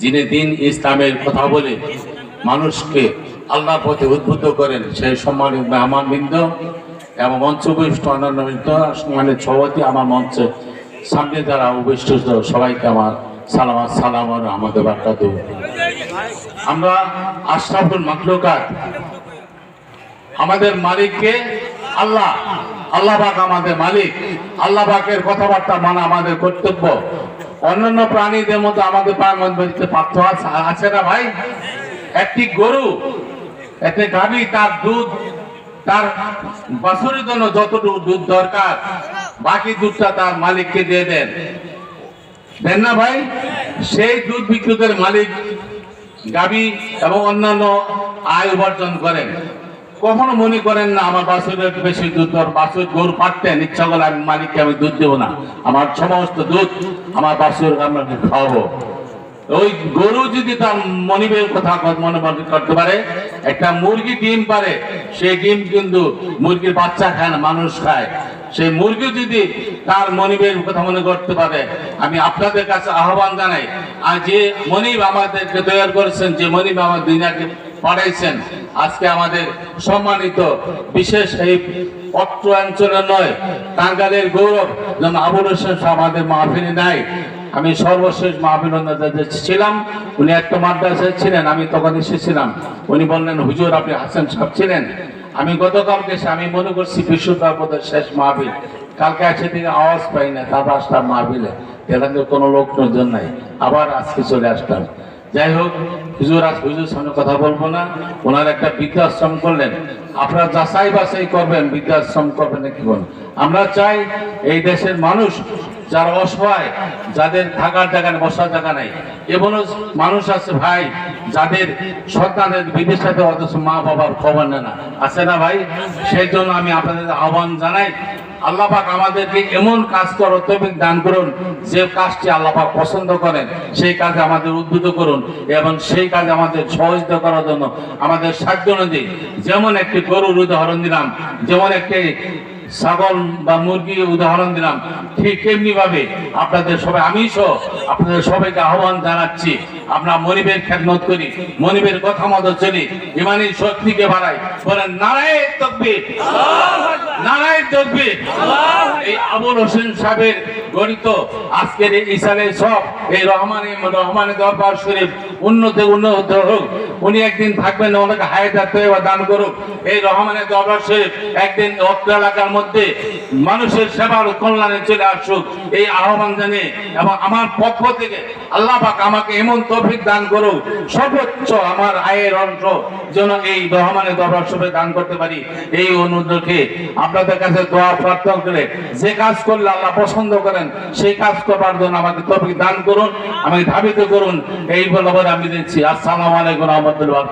যিনি দিন ইসলামের কথা বলে মানুষকে আল্লাহর পথে উদ্বুদ্ধ করেন, সেই সম্মানিত মেহমান বৃন্দ এবং মঞ্চ উপবিষ্ট অন্যান্য বৃন্দ মানে সভাপতি আমার মঞ্চে সামনে যারা উপবিষ্ট সবাইকে আমার সালাম সালাম আমাদের বার্তা দেব আমরা আশরাফুল মাকলুকাত আমাদের মালিককে আল্লাহ আল্লাহ পাক আমাদের মালিক, আল্লাহ পাকের কথাবার্তা মানা আমাদের কর্তব্য। অন্যান্য প্রাণীদের মতো আমাদের আছে- আছে না ভাই? একটি গরু, একটি গাভী, তার দুধ, তার বাছুরের জন্য যতটুকু দুধ দরকার, বাকি দুধটা তার মালিককে দিয়ে দেন। দেন না ভাই? সেই দুধ বিক্রেতার মালিক গাবি এবং অন্যান্য আয় উপার্জন করেন। কখনো মনে করেন না, আমার বাছুরের বেশি দুধ দর বাছুর গরু পারতেন ইচ্ছা করলে আমি মালিককে আমি দুধ দেবো না। আমার সমস্ত দুধ আমার বাছুর আমাকে খাওয়াবো। ওই গরু যদি তার মনিবের কথা মনে করতে পারে, একটা মুরগি ডিম পারে সেই ডিম কিন্তু মুরগির বাচ্চা খায় না, মানুষ খায়। সেই মুরগি যদি তার মনিবের কথা মনে করতে পারে, আমি আপনাদের কাছে আহ্বান জানাই, আর যে মনিব আমাদেরকে তৈরি করেছেন, যে মনিব আমার দুনিয়াকে পাঠাইছেন আজকে আমাদের সম্মানিত বিশেষ এই অত্র অঞ্চলে নয় টাঙ্গালের গৌরব যেন আবুল হোসেন আমাদের মাহফিলে নাই। আমি সর্বশেষ মাহফিল ছিলাম, উনি একটা মাদ্রাসায় ছিলেন, আমি তখন এসেছিলাম। উনি বললেন, হুজুর, আপনি হাসান সাহেব ছিলেন? আমি গতকালকে আমি মনে করছি বোধহয় শেষ মাহফিল। কালকে আছে থেকে আওয়াজ পাই না, তারপর আসলাম এখানে কোনো লোকজন নাই। আবার আজকে চলে আসলাম। যাই হোক হুজুর আজ হুজুর সঙ্গে কথা বলব না। ওনার একটা বৃদ্ধাশ্রম করলেন। আপনারা যাচাই বাছাই করবেন, বৃদ্ধাশ্রম করবেন নাকি বলেন? আমরা চাই এই দেশের মানুষ যারা অসহায় যাদের থাকার জায়গা নেই বসার জায়গা নেই। এবং মানুষ আছে ভাই, যাদের সন্তানের বিদেশে অথচ মা বাবার খবর নেয় না। আছে না ভাই? সেই জন্য আমি আপনাদের আহ্বান জানাই, আল্লাহ পাক আমাদেরকে এমন কাজ করো তৌফিক দান করুন, যে কাজটি আল্লাহ পাক পছন্দ করেন, সেই কাজে আমাদের উদ্বুদ্ধ করুন এবং সেই কাজে আমাদের সহযোগিতা করার জন্য আমাদের সাহায্য অনুযায়ী যেমন একটি গরুর উদাহরণ দিলাম, যেমন একটি ছাগল বা মুরগি উদাহরণ দিলাম। ঠিক তেমনি ভাবে আপনাদের সবাই আমি সহ আপনাদের সবাইকে আহ্বান জানাচ্ছি। আমরা মনিবের খেদমত করি, মনিবের কথা মতো চলি ইমানি শক্তিকে বাড়াই। বলেন, নারায়ণ তকবীর। নারায় তকবীর। এই আবুল হোসেন সাহেবের গণিত, আজকের এই ইসালে সব, এই রহমানে রহমানের দরবার শরীফ উন্নত উন্নত হোক। উনি একদিন থাকবেন, ওনাকে হায়াত দান করুক। এই রহমানের দরবার শরীফ একদিন অত্র এলাকার মধ্যে মানুষের সেবার কল্যাণে চলে আসুক। এই আহ্বান জানিয়ে এবং আমার পক্ষ থেকে আল্লাহ পাক আমাকে এমন তৌফিক দান করুক, সর্বোচ্চ আমার আয়ের অংশ যেন এই রহমানের দরবার শরীফে দান করতে পারি। এই অনুরোধকে আপনাদের কাছে দোয়া, প্রার্থনা করে যে কাজ করলে আল্লাহ পছন্দ করেন, সেই কাজ করবার জন্য আমাকে তৌফিক দান করুন আমাকে ধাবিত করুন। এই বলে বলে আমি দিচ্ছি। আসসালামু আলাইকুম রহমতুল্লাহ